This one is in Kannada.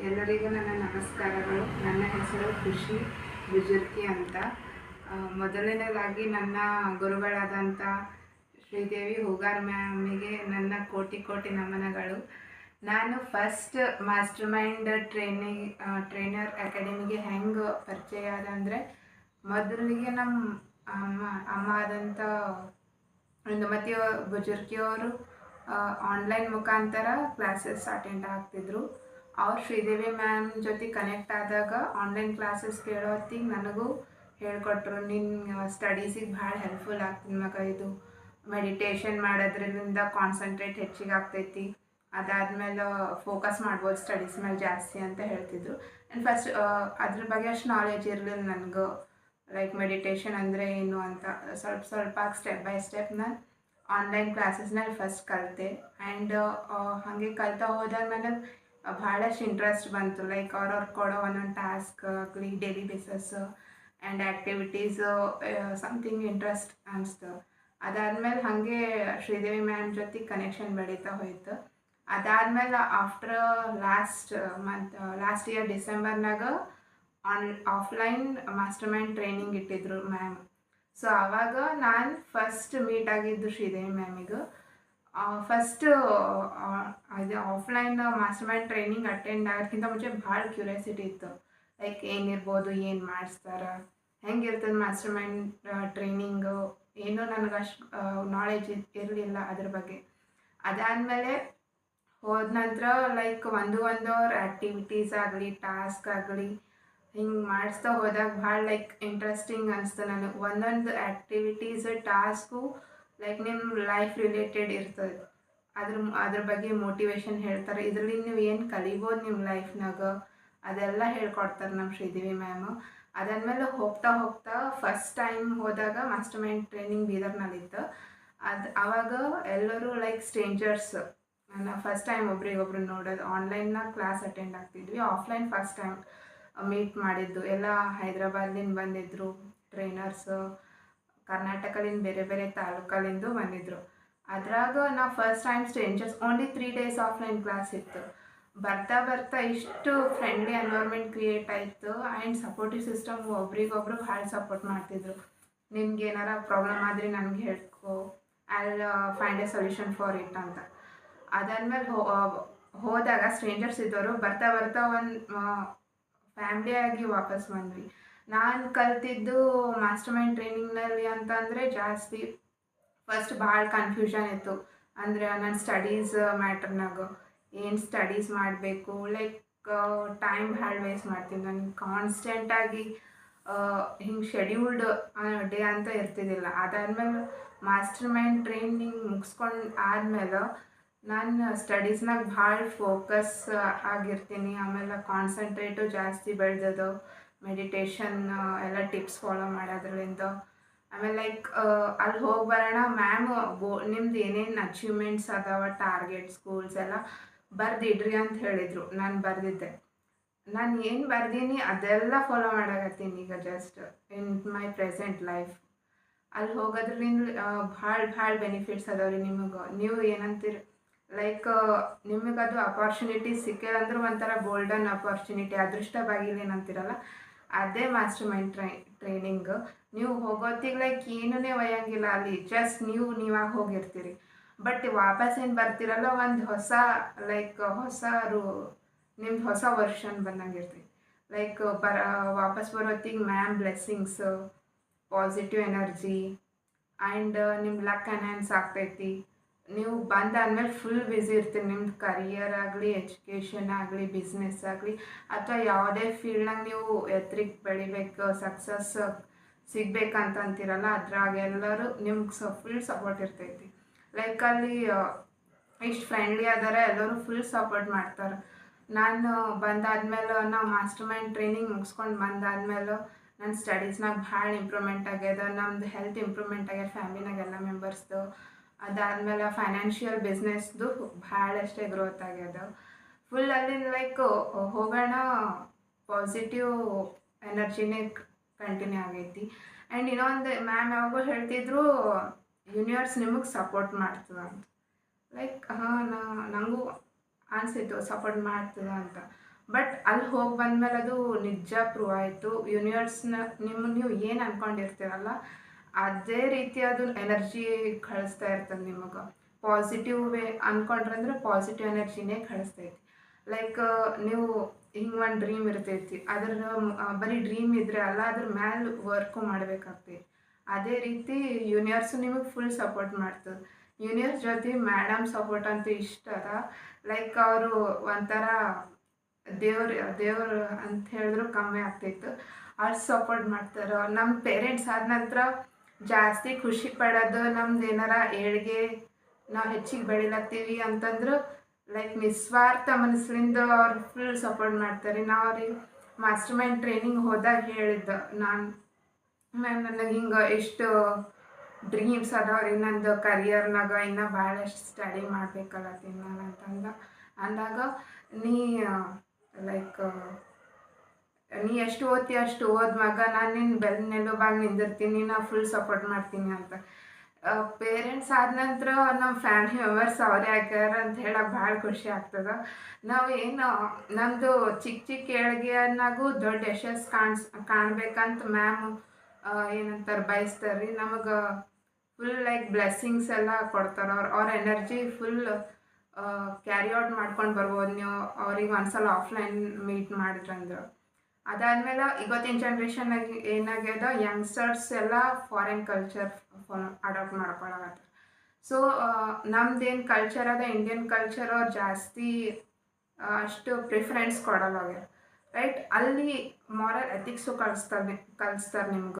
ಎಲ್ಲರಿಗೂ ನನ್ನ ನಮಸ್ಕಾರಗಳು. ನನ್ನ ಹೆಸರು ಖುಷಿ ಗುಜರ್ಕಿ ಅಂತ. ಮೊದಲನೇದಾಗಿ ನನ್ನ ಗುರುಗಳಾದಂಥ ಶ್ರೀದೇವಿ ಹೂಗಾರ್ ಮ್ಯಾಮಿಗೆ ನನ್ನ ಕೋಟಿ ಕೋಟಿ ನಮನಗಳು. ನಾನು first master mind training trainer ಅಕಾಡೆಮಿಗೆ ಹೆಂಗೆ ಪರಿಚಯ ಆದ ಅಂದರೆ, ಮೊದಲಿಗೆ ನಮ್ಮ ಅಮ್ಮ ಅಮ್ಮ ಆದಂಥ ಇಂದುಮತಿ ಬುಜುರ್ಕಿಯವರು ಆನ್ಲೈನ್ ಮುಖಾಂತರ ಕ್ಲಾಸಸ್ ಅಟೆಂಡ್ ಆಗ್ತಿದ್ರು. ಅವ್ರು ಶ್ರೀದೇವಿ ಮ್ಯಾಮ್ ಜೊತೆ ಕನೆಕ್ಟ್ ಆದಾಗ ಆನ್ಲೈನ್ ಕ್ಲಾಸಸ್ ಕೇಳೋ ಹೊತ್ತಿಗೆ ನನಗೂ ಹೇಳ್ಕೊಟ್ರು ನಿನ್ನ ಸ್ಟಡೀಸಿಗೆ ಭಾಳ ಹೆಲ್ಪ್ಫುಲ್ ಆಗ್ತದೆ ಮಗ ಇದು. ಮೆಡಿಟೇಷನ್ ಮಾಡೋದ್ರಿಂದ ಕಾನ್ಸಂಟ್ರೇಟ್ ಹೆಚ್ಚಿಗೆ ಆಗ್ತೈತಿ. ಅದಾದ್ಮೇಲೆ ಫೋಕಸ್ ಮಾಡ್ಬೋದು ಸ್ಟಡೀಸ್ ಮೇಲೆ ಜಾಸ್ತಿ ಅಂತ ಹೇಳ್ತಿದ್ರು. ಆ್ಯಂಡ್ ಫಸ್ಟ್ ಅದ್ರ ಬಗ್ಗೆ ಅಷ್ಟು ನಾಲೆಜ್ ಇರಲಿಲ್ಲ ನನಗೆ. ಲೈಕ್ ಮೆಡಿಟೇಷನ್ ಅಂದರೆ ಏನು ಅಂತ. ಸ್ವಲ್ಪ ಸ್ವಲ್ಪ ಸ್ಟೆಪ್ ಬೈ ಸ್ಟೆಪ್ ನಾನು ಆನ್ಲೈನ್ ಕ್ಲಾಸಸ್ನಲ್ಲಿ ಫಸ್ಟ್ ಕಲಿತೆ. ಆ್ಯಂಡ್ ಹಾಗೆ ಕಲ್ತಾ ಹೋದಾಗ ನನಗೆ ಭಾಳಷ್ಟು ಇಂಟ್ರೆಸ್ಟ್ ಬಂತು. ಲೈಕ್ ಅವ್ರವ್ರು ಕೊಡೋ ಒಂದೊಂದು ಟಾಸ್ಕ್ ಆಗಲಿ daily bases and activities something interest ಅನಿಸ್ತು. ಅದಾದಮೇಲೆ ಹಾಗೆ ಶ್ರೀದೇವಿ ಮ್ಯಾಮ್ ಜೊತೆ ಕನೆಕ್ಷನ್ ಬೆಳೀತಾ ಹೋಯ್ತು. ಅದಾದಮೇಲೆ after last month last year ಡಿಸೆಂಬರ್ನಾಗ on offline master mind training ಇಟ್ಟಿದ್ರು ಮ್ಯಾಮ್ ಸೊ ಆವಾಗ ನಾನು ಫಸ್ಟ್ ಮೀಟ್ ಆಗಿದ್ದು ಶ್ರೀದೇವಿ ಮ್ಯಾಮಿಗೆ ಫಸ್ಟ್ ಅದು offline master mind training attend ಆಗೋದಕ್ಕಿಂತ ಮುಂಚೆ ಭಾಳ ಕ್ಯೂರಿಯಾಸಿಟಿ ಇತ್ತು. ಲೈಕ್ ಏನಿರ್ಬೋದು, ಏನು ಮಾಡಿಸ್ತಾರೆ, ಹೆಂಗಿರ್ತದೆ ಮಾಸ್ಟರ್ ಮೈಂಡ್ ಟ್ರೈನಿಂಗು ಏನೂ ನನಗೆ ಅಷ್ಟು ನಾಲೆಜ್ ಇರಲಿಲ್ಲ ಅದ್ರ ಬಗ್ಗೆ. ಅದಾದಮೇಲೆ ಹೋದ ನಂತರ ಲೈಕ್ ಒಂದು ಒಂದು ಅವ್ರ ಆ್ಯಕ್ಟಿವಿಟೀಸ್ ಆಗಲಿ ಟಾಸ್ಕ್ ಆಗಲಿ, ಹಿಂಗೆ ಮಾಡಿಸ್ತಾ ಹೋದಾಗ ಭಾಳ ಲೈಕ್ ಇಂಟ್ರೆಸ್ಟಿಂಗ್ ಅನಿಸ್ತು ನನಗೆ. ಒಂದೊಂದು ಆ್ಯಕ್ಟಿವಿಟೀಸ್ ಟಾಸ್ಕು ಲೈಕ್ ನಿಮ್ಮ ಲೈಫ್ ರಿಲೇಟೆಡ್ ಇರ್ತದೆ. ಅದ್ರ ಅದ್ರ ಬಗ್ಗೆ ಮೋಟಿವೇಶನ್ ಹೇಳ್ತಾರೆ. ಇದರಲ್ಲಿ ನೀವು ಏನು ಕಲಿಬೋದು ನಿಮ್ಮ ಲೈಫ್ನಾಗ ಅದೆಲ್ಲ ಹೇಳ್ಕೊಡ್ತಾರೆ ನಮ್ಮ ಶ್ರೀದೇವಿ ಮ್ಯಾಮು ಅದಾದಮೇಲೆ ಹೋಗ್ತಾ ಹೋಗ್ತಾ ಫಸ್ಟ್ ಟೈಮ್ ಹೋದಾಗ ಮಾಸ್ಟರ್ ಮೈಂಡ್ ಟ್ರೈನಿಂಗ್ ಬೀದರ್ನಲ್ಲಿತ್ತು. ಅದು ಆವಾಗ ಎಲ್ಲರೂ ಲೈಕ್ ಸ್ಟ್ರೇಂಜರ್ಸ್ ನಾನು ಫಸ್ಟ್ ಟೈಮ್ ಒಬ್ರಿಗೊಬ್ರು ನೋಡೋದು. ಆನ್ಲೈನ್ನಾಗ ಕ್ಲಾಸ್ ಅಟೆಂಡ್ ಆಗ್ತಿದ್ವಿ. ಆಫ್ಲೈನ್ ಫಸ್ಟ್ ಟೈಮ್ ಮೀಟ್ ಮಾಡಿದ್ದು. ಎಲ್ಲ ಹೈದ್ರಾಬಾದ್ಲಿಂದ ಬಂದಿದ್ದರು ಟ್ರೈನರ್ಸು ಕರ್ನಾಟಕದಿಂದ ಬೇರೆ ಬೇರೆ ತಾಲೂಕಲ್ಲಿಂದ ಬಂದಿದ್ದರು ಅದ್ರಾಗ ನಾ first time strangers only three days offline class ಇತ್ತು. ಬರ್ತಾ ಬರ್ತಾ ಇಷ್ಟು ಫ್ರೆಂಡ್ಲಿ ಎನ್ವೈರ್ಮೆಂಟ್ ಕ್ರಿಯೇಟ್ ಆಯಿತು. ಆ್ಯಂಡ್ ಸಪೋರ್ಟಿವ್ ಸಿಸ್ಟಮ್ ಒಬ್ರಿಗೊಬ್ರು ಭಾಳ ಸಪೋರ್ಟ್ ಮಾಡ್ತಿದ್ರು. ನಿಮ್ಗೆ ಏನಾರ ಪ್ರಾಬ್ಲಮ್ ಆದರೆ ನನಗೆ ಹೇಳ್ಕೊ. I'll find a solution for it ಅಂತ. ಅದಾದ್ಮೇಲೆ ಹೋದಾಗ ಸ್ಟ್ರೇಂಜರ್ಸ್ ಇದ್ದವರು ಬರ್ತಾ ಬರ್ತಾ ಒಂದು ಫ್ಯಾಮ್ಲಿಯಾಗಿ ವಾಪಸ್ ಬಂದ್ವಿ. ನಾನು ಕಲ್ತಿದ್ದು ಮಾಸ್ಟರ್ ಮೈಂಡ್ ಟ್ರೈನಿಂಗ್ನಲ್ಲಿ ಅಂತಂದರೆ ಜಾಸ್ತಿ ಫಸ್ಟ್ ಭಾಳ ಕನ್ಫ್ಯೂಷನ್ ಇತ್ತು. ಅಂದರೆ ನನ್ನ ಸ್ಟಡೀಸ್ ಮ್ಯಾಟ್ರ್ನಾಗ ಏನು ಸ್ಟಡೀಸ್ ಮಾಡಬೇಕು? ಲೈಕ್ ಟೈಮ್ ಭಾಳ ವೇಸ್ಟ್ ಮಾಡ್ತೀನಿ. ನನಗೆ ಕಾನ್ಸ್ಟೆಂಟಾಗಿ ಹಿಂಗೆ ಶೆಡ್ಯೂಲ್ಡ್ ಡೇ ಅಂತ ಇರ್ತಿದ್ದಿಲ್ಲ. ಅದಾದಮೇಲೆ ಮಾಸ್ಟರ್ ಮೈಂಡ್ ಟ್ರೈನಿಂಗ್ ಮುಗಿಸ್ಕೊಂಡು ಆದಮೇಲೆ ನಾನು ಸ್ಟಡೀಸ್ನಾಗ ಭಾಳ ಫೋಕಸ್ ಆಗಿರ್ತೀನಿ. ಆಮೇಲೆ ಕಾನ್ಸಂಟ್ರೇಟು ಜಾಸ್ತಿ ಬೆಳೆದದು ಮೆಡಿಟೇಷನ್ ಎಲ್ಲ ಟಿಪ್ಸ್ ಫಾಲೋ ಮಾಡೋದ್ರಲ್ಲಿಂದ. ಆಮೇಲೆ ಲೈಕ್ ಅಲ್ಲಿ ಹೋಗಿ ಬರೋಣ ಮ್ಯಾಮ್ ಗೋ, ನಿಮ್ದು ಏನೇನು ಅಚೀವ್ಮೆಂಟ್ಸ್ ಅದಾವ ಟಾರ್ಗೆಟ್ಸ್ ಗೋಲ್ಸ್ ಎಲ್ಲ ಬರ್ದಿಡ್ರಿ ಅಂತ ಹೇಳಿದರು. ನಾನು ಬರೆದಿದ್ದೆ. ನಾನು ಏನು ಬರ್ದೀನಿ, ಅದೆಲ್ಲ ಫಾಲೋ ಮಾಡಕತ್ತೀನಿ ಈಗ just in my present life ಅಲ್ಲಿ ಹೋಗೋದ್ರಿಂದ ಭಾಳ ಭಾಳ ಬೆನಿಫಿಟ್ಸ್ ಅದಾವ್ರಿ ನಿಮಗೆ. ನೀವು ಏನಂತೀರಿ? ಲೈಕ್ ನಿಮಗೆ ಅದು ಅಪಾರ್ಚುನಿಟಿ ಸಿಕ್ಕಿಲ್ಲ ಅಂದ್ರೆ ಒಂಥರ ಗೋಲ್ಡನ್ ಅಪಾರ್ಚುನಿಟಿ ಅದೃಷ್ಟ ಬಾಗಿಲೇನಂತೀರಲ್ಲ ಅದೇ ಮಾಸ್ಟರ್ ಮೈಂಡ್ ಟ್ರೈ ಟ್ರೈನಿಂಗ್ ನೀವು ಹೋಗೋತ್ತಿಗೆ ಲೈಕ್ ಏನೂ ಒಯ್ಯಂಗಿಲ್ಲ ಅಲ್ಲಿ. ಜಸ್ಟ್ ನೀವು ನೀವಾಗಿ ಹೋಗಿರ್ತೀರಿ. ಬಟ್ ವಾಪಸ್ ಏನು ಬರ್ತಿರಲ್ಲ, ಒಂದು ಹೊಸ ಲೈಕ್ ಹೊಸ ರೂ, ನಿಮ್ದು ಹೊಸ ವರ್ಷನ್ ಬಂದಂಗಿರ್ತೀವಿ ಲೈಕ್ ಬರ, ವಾಪಸ್ ಬರೋತ್ತಿಗೆ ma'am blessings positive energy and ನಿಮ್ಮ ಲಕ್ ಎನ್ಹ್ಯಾನ್ಸ್ ಆಗ್ತೈತಿ. ನೀವು ಬಂದಾದ್ಮೇಲೆ ಫುಲ್ ಬ್ಯುಸಿ ಇರ್ತೀರಿ ನಿಮ್ದು ಕರಿಯರ್ ಆಗಲಿ ಎಜುಕೇಷನ್ ಆಗಲಿ ಬಿಸ್ನೆಸ್ ಆಗಲಿ, ಅಥವಾ ಯಾವುದೇ ಫೀಲ್ಡ್ನಾಗ ನೀವು ಎತ್ತರಿಗೆ ಬೆಳಿಬೇಕು ಸಕ್ಸಸ್ ಸಿಗ್ಬೇಕಂತ ಅಂತೀರಲ್ಲ, ಅದ್ರಾಗ ಎಲ್ಲರೂ ನಿಮ್ಗೆ ಸ ಫುಲ್ ಸಪೋರ್ಟ್ ಇರ್ತೈತಿ. ಲೈಕ್ ಅಲ್ಲಿ ಇಷ್ಟು ಫ್ರೆಂಡ್ಲಿ ಅದಾರ, ಎಲ್ಲರೂ ಫುಲ್ ಸಪೋರ್ಟ್ ಮಾಡ್ತಾರೆ. ನಾನು ಬಂದಾದ್ಮೇಲೆ ನಾವು ಮಾಸ್ಟರ್ ಮೈಂಡ್ ಟ್ರೈನಿಂಗ್ ಮುಗಿಸ್ಕೊಂಡು ಬಂದಾದ್ಮೇಲೆ ನನ್ನ ಸ್ಟಡೀಸ್ನಾಗ ಭಾಳ ಇಂಪ್ರೂವ್ಮೆಂಟ್ ಆಗ್ಯದ ನಮ್ಮದು ಹೆಲ್ತ್ ಇಂಪ್ರೂವ್ಮೆಂಟ್ ಆಗ್ಯದ ಫ್ಯಾಮಿಲಿನಾಗೆಲ್ಲ ಮೆಂಬರ್ಸ್ದು ಅದಾದಮೇಲೆ ಫೈನಾನ್ಷಿಯಲ್ ಬಿಸ್ನೆಸ್ದು ಭಾಳಷ್ಟೇ ಗ್ರೋತ್ ಆಗ್ಯದ. ಫುಲ್ ಅಲ್ಲಿಂದ ಲೈಕ್ ಹೋಗೋಣ ಪಾಸಿಟಿವ್ ಎನರ್ಜಿನೇ ಕಂಟಿನ್ಯೂ ಆಗೈತಿ. ಆ್ಯಂಡ್ ಇನ್ನೊಂದು ಮ್ಯಾಮ್ ಯಾವಾಗೂ ಹೇಳ್ತಿದ್ರು ಯೂನಿವರ್ಸ್ ನಿಮಗೆ ಸಪೋರ್ಟ್ ಮಾಡ್ತದೆ ಅಂತ. ಲೈಕ್ ಹಾಂ, ನಾ ನನಗೂ ಅನಿಸಿತ್ತು ಸಪೋರ್ಟ್ ಮಾಡ್ತದೆ ಅಂತ. ಬಟ್ ಅಲ್ಲಿ ಹೋಗಿ ಬಂದಮೇಲೆ ಅದು ನಿಜ ಪ್ರೂವ್ ಆಯಿತು. ಯೂನಿವರ್ಸ್ನ ನಿಮ್ಮ ನೀವು ಏನು ಅಂದ್ಕೊಂಡಿರ್ತೀರಲ್ಲ ಅದೇ ರೀತಿ ಅದು ಎನರ್ಜಿ ಕಳಿಸ್ತಾ ಇರ್ತದೆ ನಿಮಗೆ. ಪಾಸಿಟಿವ್ ವೇ ಅಂದ್ಕೊಂಡ್ರಂದ್ರೆ ಪಾಸಿಟಿವ್ ಎನರ್ಜಿನೇ ಕಳಿಸ್ತೈತಿ ಲೈಕ್ ನೀವು ಹಿಂಗೆ ಒಂದು ಡ್ರೀಮ್ ಇರ್ತೈತಿ ಅದ್ರ ಬರೀ ಡ್ರೀಮ್ ಇದ್ರೆ ಅಲ್ಲ, ಅದ್ರ ಮ್ಯಾಲೆ ವರ್ಕು ಮಾಡಬೇಕಾಗ್ತೈತಿ. ಅದೇ ರೀತಿ ಯೂನಿಯರ್ಸು ನಿಮಗೆ ಫುಲ್ ಸಪೋರ್ಟ್ ಮಾಡ್ತದೆ. ಯೂನಿವರ್ಸ್ ಜೊತೆ ಮ್ಯಾಡಮ್ ಸಪೋರ್ಟ್ ಅಂತ ಇಷ್ಟ ಅದ. ಲೈಕ್ ಅವರು ಒಂಥರ ದೇವ್ರ, ದೇವ್ರು ಅಂತ ಹೇಳಿದ್ರು ಕಮ್ಮಿ ಆಗ್ತೈತೆ. ಅವ್ರು ಸಪೋರ್ಟ್ ಮಾಡ್ತಾರೆ. ನಮ್ಮ ಪೇರೆಂಟ್ಸ್ ಆದ ನಂತರ ಜಾಸ್ತಿ ಖುಷಿ ಪಡೋದು ನಮ್ದು ಏನಾರ ಏಳ್ಗೆ ನಾವು ಹೆಚ್ಚಿಗೆ ಬೆಳಿಲತ್ತೀವಿ ಅಂತಂದ್ರೆ ಲೈಕ್ ನಿಸ್ವಾರ್ಥ ಮನಸ್ಸಿಂದ ಅವ್ರು ಫುಲ್ ಸಪೋರ್ಟ್ ಮಾಡ್ತಾರೆ. ನಾವು ಅವ್ರಿಗೆ ಮಾಸ್ಟರ್ ಮೈಂಡ್ ಟ್ರೈನಿಂಗ್ ಹೋದಾಗ ಹೇಳಿದ್ದೆ. ನಾನು, ಮ್ಯಾಮ್ ನನಗೆ ಹಿಂಗೆ ಎಷ್ಟು ಡ್ರೀಮ್ಸ್ ಅದಾವ್ರಿ ನಂದು ಕರಿಯರ್ನಾಗ ಇನ್ನೂ ಭಾಳಷ್ಟು ಸ್ಟಡಿ ಮಾಡ್ಬೇಕಲ್ಲತ್ತೀನಿ ನಾನು ಅಂತಂದ. ಅಂದಾಗ, ನೀ ಲೈಕ್ ನೀ ಎಷ್ಟು ಓದ್ತೀಯ ಅಷ್ಟು ಓದ್ ಮಗ ನಾನು ನಿನ್ನ ಬೆನ್ನೆಲುಬಾಗಿ ನಿಂದಿರ್ತೀನಿ, ನಾ ಫುಲ್ ಸಪೋರ್ಟ್ ಮಾಡ್ತೀನಿ ಅಂತ. ಪೇರೆಂಟ್ಸ್ ಆದ ನಂತರ ನಮ್ಮ ಫ್ಯಾಮಿಲಿ ಮೆಂಬರ್ಸ್ ಅವರೇ ಆಗ್ಯಾರ ಅಂತ ಹೇಳಕ್ಕೆ ಭಾಳ ಖುಷಿ ಆಗ್ತದೆ. ನಾವು ಏನು ನಮ್ಮದು ಚಿಕ್ಕ ಚಿಕ್ಕ ಏಳಿಗೆಯನ್ನಾಗೂ ದೊಡ್ಡ ಯಶಸ್ ಕಾಣಿಸ್ ಕಾಣ್ಬೇಕಂತ ಮ್ಯಾಮ್ ಏನಂತಾರೆ ಬಯಸ್ತಾರೆ ರೀ ನಮಗೆ ಫುಲ್ ಲೈಕ್ ಬ್ಲೆಸ್ಸಿಂಗ್ಸ್ ಎಲ್ಲ ಕೊಡ್ತಾರೆ. ಅವ್ರು, ಅವ್ರ ಎನರ್ಜಿ ಫುಲ್ ಕ್ಯಾರಿ ಔಟ್ ಮಾಡ್ಕೊಂಡು ಬರ್ಬೋದು ನೀವು. ಅವ್ರಿಗೆ ಒಂದ್ಸಲ ಆಫ್ಲೈನ್ ಮೀಟ್ ಮಾಡಿದ್ರಂದ್ರೆ. ಅದಾದಮೇಲೆ ಇವತ್ತಿನ ಜನ್ರೇಷನ್ ಏನಾಗ್ಯದ ಯಂಗ್ಸ್ಟರ್ಸ್ ಎಲ್ಲ ಫಾರಿನ್ ಕಲ್ಚರ್ ಅಡಾಪ್ಟ್ ಮಾಡ್ಕೊಳಕತ್ತಾರ ಸೊ ನಮ್ದೇನು ಕಲ್ಚರ್ ಅದ ಇಂಡಿಯನ್ ಕಲ್ಚರ್ ಅವ್ರು ಜಾಸ್ತಿ ಅಷ್ಟು ಪ್ರಿಫರೆನ್ಸ್ ಕೊಡಲ್ಲ ರೈಟ್ ಅಲ್ಲಿ ಮಾರಲ್ ಎಥಿಕ್ಸು ಕಲಿಸ್ತಾರೆ ಕಲಿಸ್ತಾರೆ ನಿಮ್ಗೆ.